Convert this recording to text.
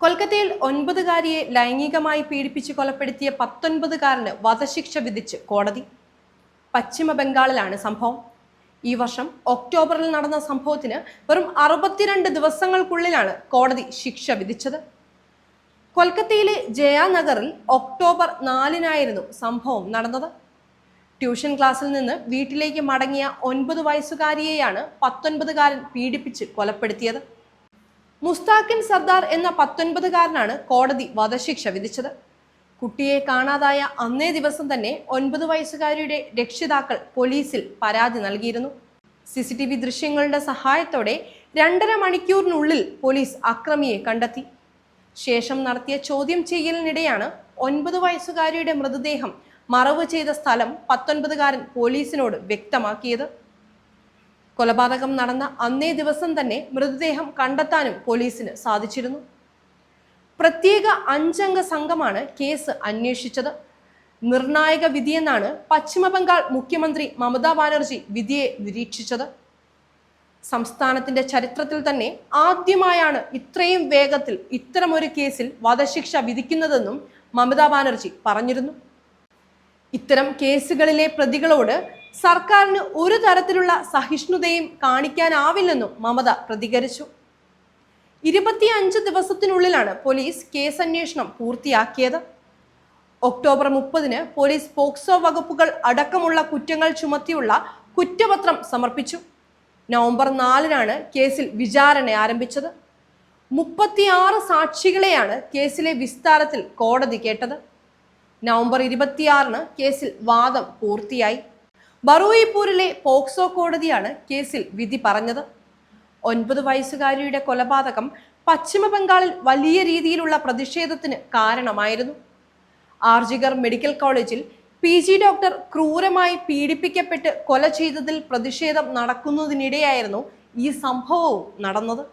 കൊൽക്കത്തയിൽ ഒൻപതുകാരിയെ ലൈംഗികമായി പീഡിപ്പിച്ച് കൊലപ്പെടുത്തിയ പത്തൊൻപതുകാരന് വധശിക്ഷ വിധിച്ച് കോടതി. പശ്ചിമ ബംഗാളിലാണ് സംഭവം. ഈ വർഷം ഒക്ടോബറിൽ നടന്ന സംഭവത്തിന് വെറും അറുപത്തിരണ്ട് ദിവസങ്ങൾക്കുള്ളിലാണ് കോടതി ശിക്ഷ വിധിച്ചത്. കൊൽക്കത്തയിലെ ജയാനഗറിൽ ഒക്ടോബർ നാലിനായിരുന്നു സംഭവം നടന്നത്. ട്യൂഷൻ ക്ലാസ്സിൽ നിന്ന് വീട്ടിലേക്ക് മടങ്ങിയ ഒൻപത് വയസ്സുകാരിയെയാണ് പത്തൊൻപതുകാരൻ പീഡിപ്പിച്ച് കൊലപ്പെടുത്തിയത്. മുസ്താഖിൻ സർദാർ എന്ന പത്തൊൻപതുകാരനാണ് കോടതി വധശിക്ഷ വിധിച്ചത്. കുട്ടിയെ കാണാതായ അന്നേ ദിവസം തന്നെ ഒൻപത് വയസ്സുകാരിയുടെ രക്ഷിതാക്കൾ പോലീസിൽ പരാതി നൽകിയിരുന്നു. സി സി ടി വി ദൃശ്യങ്ങളുടെ സഹായത്തോടെ രണ്ടര മണിക്കൂറിനുള്ളിൽ പോലീസ് അക്രമിയെ കണ്ടെത്തി. ശേഷം നടത്തിയ ചോദ്യം ചെയ്യലിനിടെയാണ് ഒൻപത് വയസ്സുകാരിയുടെ മൃതദേഹം മറവ് ചെയ്ത സ്ഥലം പത്തൊൻപതുകാരൻ പോലീസിനോട് വ്യക്തമാക്കിയത്. കൊലപാതകം നടന്ന അന്നേ ദിവസം തന്നെ മൃതദേഹം കണ്ടെത്താനും പോലീസിന് സാധിച്ചിരുന്നു. പ്രത്യേക അഞ്ചംഗ സംഘമാണ് കേസ് അന്വേഷിച്ചത്. നിർണായക വിധിയെന്നാണ് പശ്ചിമബംഗാൾ മുഖ്യമന്ത്രി മമതാ ബാനർജി വിധിയെ നിരീക്ഷിച്ചത്. സംസ്ഥാനത്തിന്റെ ചരിത്രത്തിൽ തന്നെ ആദ്യമായാണ് ഇത്രയും വേഗത്തിൽ ഇത്തരമൊരു കേസിൽ വധശിക്ഷ വിധിക്കുന്നതെന്നും മമതാ ബാനർജി പറഞ്ഞിരുന്നു. ഇത്തരം കേസുകളിലെ പ്രതികളോട് സർക്കാരിന് ഒരു തരത്തിലുള്ള സഹിഷ്ണുതയും കാണിക്കാനാവില്ലെന്നും മമത പ്രതികരിച്ചു. ഇരുപത്തിയഞ്ച് ദിവസത്തിനുള്ളിലാണ് പോലീസ് കേസ് അന്വേഷണം പൂർത്തിയാക്കിയത്. ഒക്ടോബർ മുപ്പതിന് പോലീസ് പോക്സോ വകുപ്പുകൾ അടക്കമുള്ള കുറ്റങ്ങൾ ചുമത്തിയുള്ള കുറ്റപത്രം സമർപ്പിച്ചു. നവംബർ നാലിനാണ് കേസിൽ വിചാരണ ആരംഭിച്ചത്. മുപ്പത്തിയാറ് സാക്ഷികളെയാണ് കേസിലെ വിസ്താരത്തിൽ കോടതി കേട്ടത്. നവംബർ ഇരുപത്തിയാറിന് കേസിൽ വാദം പൂർത്തിയായി. ബറൂയിപ്പൂരിലെ പോക്സോ കോടതിയാണ് കേസിൽ വിധി പറഞ്ഞത്. ഒൻപത് വയസ്സുകാരിയുടെ കൊലപാതകം പശ്ചിമ ബംഗാളിൽ വലിയ രീതിയിലുള്ള പ്രതിഷേധത്തിന് കാരണമായിരുന്നു. ആർജിഗർ മെഡിക്കൽ കോളേജിൽ പി ജി ഡോക്ടർ ക്രൂരമായി പീഡിപ്പിക്കപ്പെട്ട് കൊല ചെയ്തതിൽ പ്രതിഷേധം നടക്കുന്നതിനിടെയായിരുന്നു ഈ സംഭവവും നടന്നത്.